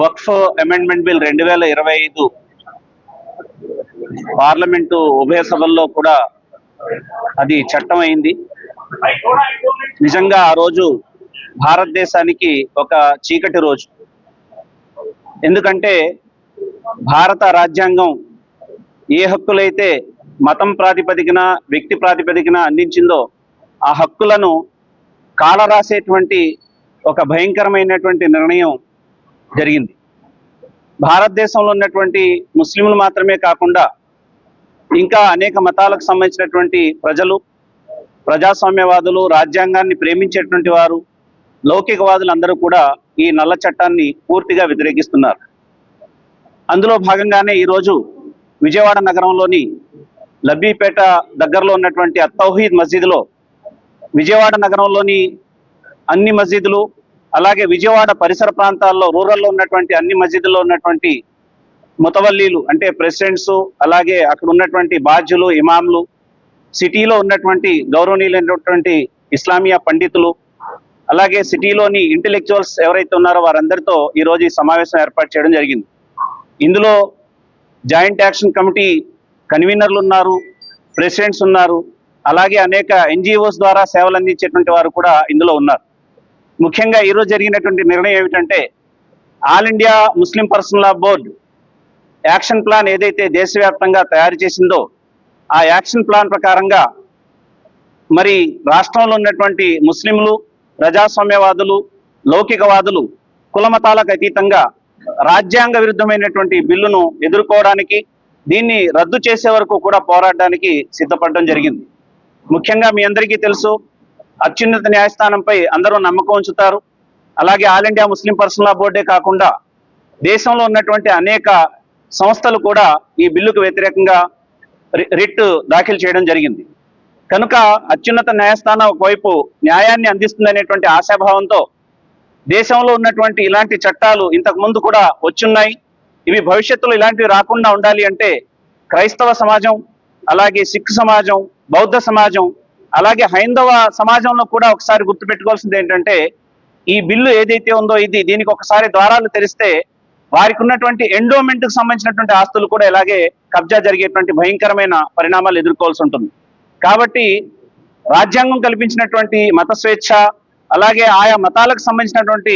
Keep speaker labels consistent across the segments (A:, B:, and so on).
A: వక్ఫ్ amendment bill రెండు వేల ఇరవై ఐదు పార్లమెంటు ఉభయ సభల్లో కూడా అది చట్టం అయింది నిజంగా ఆ రోజు భారతదేశానికి ఒక చీకటి రోజు. ఎందుకంటే భారత రాజ్యాంగం ఏ హక్కులైతే మతం ప్రాతిపదికన వ్యక్తి ప్రాతిపదికన అందించిందో ఆ హక్కులను కాలరాసేటువంటి ఒక భయంకరమైనటువంటి నిర్ణయం జరిగింది. భారతదేశంలో ఉన్నటువంటి ముస్లింలు మాత్రమే కాకుండా ఇంకా అనేక మతాలకు సంబంధించినటువంటి ప్రజలు ప్రజాస్వామ్యవాదులు రాజ్యాంగాన్ని ప్రేమించేటువంటి వారు లౌకికవాదులు అందరూ కూడా ఈ నల్ల చట్టాన్ని పూర్తిగా వ్యతిరేకిస్తున్నారు. అందులో భాగంగానే ఈరోజు విజయవాడ నగరంలోని లబ్బీపేట దగ్గరలో ఉన్నటువంటి అత్తౌహీద్ మసీదులో విజయవాడ నగరంలోని అన్ని మసీదులు అలాగే విజయవాడ పరిసర ప్రాంతాల్లో రూరల్లో ఉన్నటువంటి అన్ని మసీదుల్లో ఉన్నటువంటి ముతవల్లీలు అంటే ప్రెసిడెంట్స్ అలాగే అక్కడ ఉన్నటువంటి బాధ్యులు ఇమాంలు సిటీలో ఉన్నటువంటి గౌరవనీయులైనటువంటి ఇస్లామియా పండితులు అలాగే సిటీలోని ఇంటెలెక్చువల్స్ ఎవరైతే ఉన్నారో వారందరితో ఈరోజు ఈ సమావేశం ఏర్పాటు చేయడం జరిగింది. ఇందులో జాయింట్ యాక్షన్ కమిటీ కన్వీనర్లు ఉన్నారు ప్రెసిడెంట్స్ ఉన్నారు అలాగే అనేక ఎన్జిఓస్ ద్వారా సేవలు అందించేటువంటి వారు కూడా ఇందులో ఉన్నారు. ముఖ్యంగా ఈరోజు జరిగినటువంటి నిర్ణయం ఏమిటంటే all India Muslim personal law board action plan ఏదైతే దేశవ్యాప్తంగా తయారు చేసిందో ఆ యాక్షన్ ప్లాన్ ప్రకారంగా మరి రాష్ట్రంలో ఉన్నటువంటి ముస్లింలు ప్రజాస్వామ్యవాదులు లౌకికవాదులు కులమతాలకు అతీతంగా రాజ్యాంగ విరుద్ధమైనటువంటి బిల్లును ఎదుర్కోవడానికి దీన్ని రద్దు చేసే వరకు కూడా పోరాడడానికి సిద్ధపడడం జరిగింది. ముఖ్యంగా మీ అందరికీ తెలుసు అత్యున్నత న్యాయస్థానంపై అందరూ నమ్మకం ఉంచుతారు. అలాగే all India Muslim personal law బోర్డే కాకుండా దేశంలో ఉన్నటువంటి అనేక సంస్థలు కూడా ఈ బిల్లుకు వ్యతిరేకంగా రి- రిట్ దాఖలు చేయడం జరిగింది. కనుక అత్యున్నత న్యాయస్థానం ఒకవైపు న్యాయాన్ని అందిస్తుందనేటువంటి ఆశాభావంతో దేశంలో ఉన్నటువంటి ఇలాంటి చట్టాలు ఇంతకు ముందు కూడా వచ్చున్నాయి. ఇవి భవిష్యత్తులో ఇలాంటివి రాకుండా ఉండాలి అంటే క్రైస్తవ సమాజం అలాగే సిక్ సమాజం బౌద్ధ సమాజం అలాగే హైందవ సమాజంలో కూడా ఒకసారి గుర్తుపెట్టుకోవాల్సింది ఏంటంటే ఈ బిల్లు ఏదైతే ఉందో ఇది దీనికి ఒకసారి ద్వారాలు తెరిస్తే వారికి ఉన్నటువంటి ఎండోమెంట్కు సంబంధించినటువంటి ఆస్తులు కూడా ఇలాగే కబ్జా జరిగేటువంటి భయంకరమైన పరిణామాలు ఎదుర్కోవాల్సి ఉంటుంది. కాబట్టి రాజ్యాంగం కల్పించినటువంటి మత స్వేచ్ఛ అలాగే ఆయా మతాలకు సంబంధించినటువంటి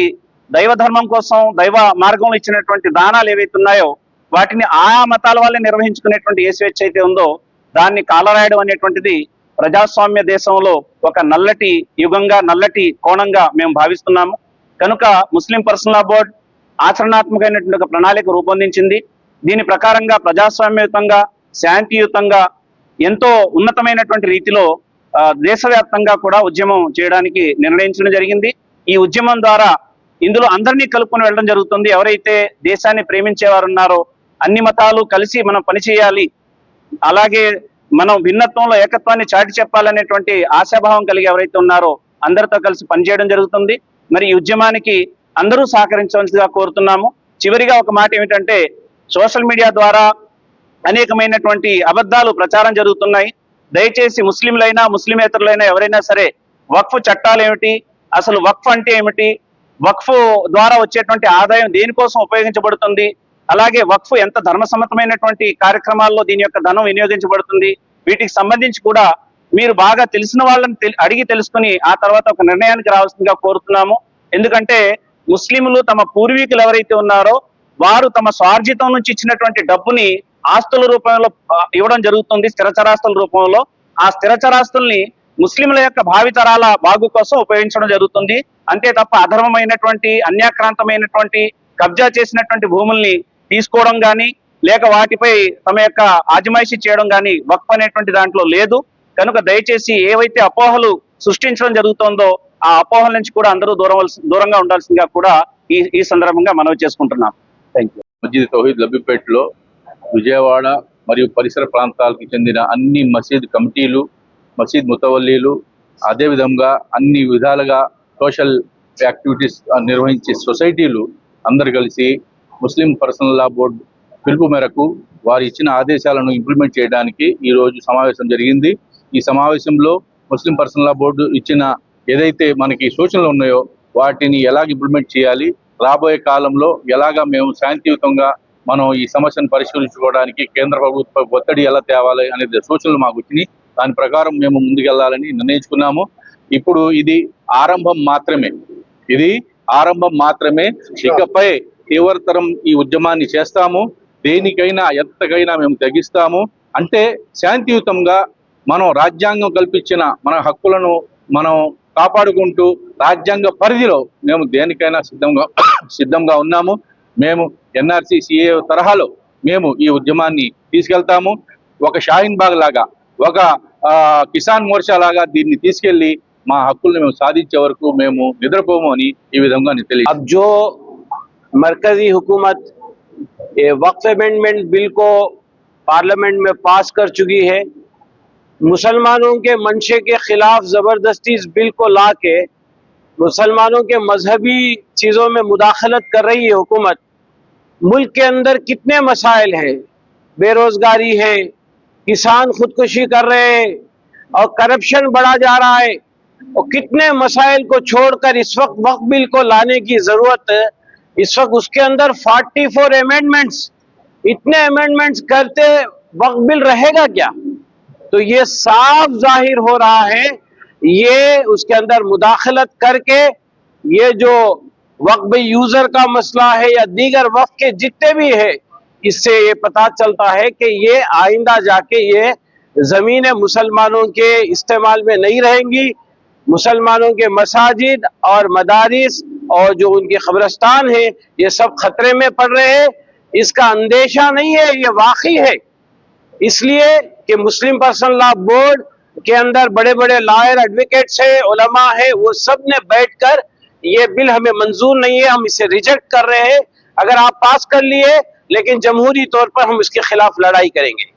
A: దైవ ధర్మం కోసం దైవ మార్గంలో ఇచ్చినటువంటి దానాలు ఏవైతే ఉన్నాయో వాటిని ఆయా మతాల వల్లే నిర్వహించుకునేటువంటి ఏ స్వేచ్ఛ అయితే ఉందో దాన్ని కాలరాయడం అనేటువంటిది ప్రజాస్వామ్య దేశంలో ఒక నల్లటి యుగంగా నల్లటి కోణంగా మేము భావిస్తున్నాము. కనుక ముస్లిం పర్సనల్ లా బోర్డ్ ఆచరణాత్మకమైనటువంటి ఒక ప్రణాళిక రూపొందించింది. దీని ప్రకారంగా ప్రజాస్వామ్యయుతంగా శాంతియుతంగా ఎంతో ఉన్నతమైనటువంటి రీతిలో దేశవ్యాప్తంగా కూడా ఉద్యమం చేయడానికి నిర్ణయించడం జరిగింది. ఈ ఉద్యమం ద్వారా ఇందులో అందరినీ కలుపుకొని వెళ్ళడం జరుగుతుంది. ఎవరైతే దేశాన్ని ప్రేమించేవారు ఉన్నారో అన్ని మతాలు కలిసి మనం పనిచేయాలి. అలాగే మనం భిన్నత్వంలో ఏకత్వాన్ని చాటి చెప్పాలనేటువంటి ఆశాభావం కలిగి ఎవరైతే ఉన్నారో అందరితో కలిసి పనిచేయడం జరుగుతుంది. మరి ఈ ఉద్యమానికి అందరూ సహకరించవలసిగా కోరుతున్నాము. చివరిగా ఒక మాట ఏమిటంటే సోషల్ మీడియా ద్వారా అనేకమైనటువంటి అబద్ధాలు ప్రచారం జరుగుతున్నాయి. దయచేసి ముస్లింలైనా ముస్లిమేతరులైనా ఎవరైనా సరే వక్ఫ్ చట్టాలు ఏమిటి అసలు వక్ఫ్ అంటే ఏమిటి వక్ఫ్ ద్వారా వచ్చేటువంటి ఆదాయం దేనికోసం ఉపయోగించబడుతుంది అలాగే వక్ఫ్ ఎంత ధర్మసమ్మతమైనటువంటి కార్యక్రమాల్లో దీని యొక్క ధనం వినియోగించబడుతుంది వీటికి సంబంధించి కూడా మీరు బాగా తెలిసిన వాళ్ళని తెలి- అడిగి తెలుసుకుని ఆ తర్వాత ఒక నిర్ణయానికి రావాల్సిందిగా కోరుతున్నాము. ఎందుకంటే ముస్లింలు తమ పూర్వీకులు ఎవరైతే ఉన్నారో వారు తమ స్వార్జితం నుంచి ఇచ్చినటువంటి డబ్బుని ఆస్తుల రూపంలో ఇవ్వడం జరుగుతుంది స్థిరచరాస్తుల రూపంలో. ఆ స్థిరచరాస్తుల్ని ముస్లింల యొక్క భావితరాల బాగు కోసం ఉపయోగించడం జరుగుతుంది. అంతే తప్ప అధర్మమైనటువంటి అన్యాక్రాంతమైనటువంటి కబ్జా చేసినటువంటి భూముల్ని తీసుకోవడం కానీ లేక వాటిపై తమ యొక్క ఆజమాయిషి చేయడం కానీ వక్ఫ్ అనేటువంటి దాంట్లో లేదు. కనుక దయచేసి ఏవైతే అపోహలు సృష్టించడం జరుగుతోందో ఆ అపోహల నుంచి కూడా అందరూ దూరం దూరంగా ఉండాల్సిందిగా కూడా ఈ ఈ సందర్భంగా మనవి చేసుకుంటున్నాం. థ్యాంక్ యూ
B: మస్జిద్ తౌహీద్ లబ్బిపేటలో విజయవాడ మరియు పరిసర ప్రాంతాలకు చెందిన అన్ని మసీద్ కమిటీలు మసీద్ ముతవల్లీలు అదేవిధంగా అన్ని విధాలుగా సోషల్ యాక్టివిటీస్ నిర్వహించే సొసైటీలు అందరు కలిసి ముస్లిం పర్సనల్ లా బోర్డు పిలుపు మేరకు వారు ఇచ్చిన ఆదేశాలను ఇంప్లిమెంట్ చేయడానికి ఈ రోజు సమావేశం జరిగింది. ఈ సమావేశంలో ముస్లిం పర్సనల్ లా బోర్డు ఇచ్చిన ఏదైతే మనకి సూచనలు ఉన్నాయో వాటిని ఎలాగ ఇంప్లిమెంట్ చేయాలి రాబోయే కాలంలో ఎలాగా మేము శాంతియుతంగా మనం ఈ సమస్యను పరిష్కరించుకోవడానికి కేంద్ర ప్రభుత్వ ఒత్తిడి ఎలా తేవాలి అనేది సూచనలు మాకు వచ్చినాయి. దాని ప్రకారం మేము ముందుకెళ్ళాలని నిర్ణయించుకున్నాము. ఇప్పుడు ఇది ఆరంభం మాత్రమే. ఇది ఆరంభం మాత్రమే. ఇకపై తీవ్రతరం ఈ ఉద్యమాన్ని చేస్తాము దేనికైనా ఎంతకైనా మేము తగ్గిస్తాము అంటే శాంతియుతంగా మనం రాజ్యాంగం కల్పించిన మన హక్కులను మనం కాపాడుకుంటూ రాజ్యాంగ పరిధిలో మేము దేనికైనా సిద్ధంగా సిద్ధంగా ఉన్నాము. మేము ఎన్ఆర్సీ సిఏ తరహాలో మేము ఈ ఉద్యమాన్ని తీసుకెళ్తాము. ఒక షాహీన్ బాగ్ లాగా ఒక కిసాన్ మోర్చా లాగా దీన్ని తీసుకెళ్ళి మా హక్కుల్ని మేము సాధించే వరకు మేము నిద్రపోము అని ఈ విధంగా مرکزی حکومت
C: وقف امینڈمنٹ بل کو پارلیمنٹ میں پاس کر چکی ہے۔ مسلمانوں کے منشے کے خلاف زبردستی اس بل کو لا کے مسلمانوں کے مذہبی چیزوں میں مداخلت کر رہی ہے حکومت۔ ملک کے اندر کتنے مسائل ہیں؟ بے روزگاری ہے کسان خودکشی کر رہے ہیں اور کرپشن بڑھا جا رہا ہے۔ اور کتنے مسائل کو چھوڑ کر اس وقت وقت بل کو لانے کی ضرورت اس وقت اس کے اندر فورٹی فور ایمینڈمنٹس اتنے ایمینڈمنٹس کرتے وقت بل رہے گا کیا؟ تو یہ صاف ظاہر ہو رہا ہے، یہ اس کے اندر مداخلت کر کے، یہ جو وقب یوزر کا مسئلہ ہے یا دیگر وقت کے جتنے بھی ہے اس سے یہ پتا چلتا ہے کہ یہ آئندہ جا کے یہ زمینیں مسلمانوں کے استعمال میں نہیں رہیں گی۔ مسلمانوں کے مساجد اور مدارس اور جو ان کے خبرستان ہیں، یہ سب خطرے میں پڑ رہے ہیں۔ اس کا اندیشہ نہیں ہے، یہ واقعی ہے۔ اس لیے کہ مسلم پرسنل لا بورڈ کے اندر بڑے بڑے لائر، ایڈوکیٹس ہیں، علماء ہیں، وہ سب نے بیٹھ کر یہ بل ہمیں منظور نہیں ہے، ہم اسے ریجیکٹ کر رہے ہیں۔ اگر آپ پاس کر لیے، لیکن جمہوری طور پر ہم اس کے خلاف لڑائی کریں گے۔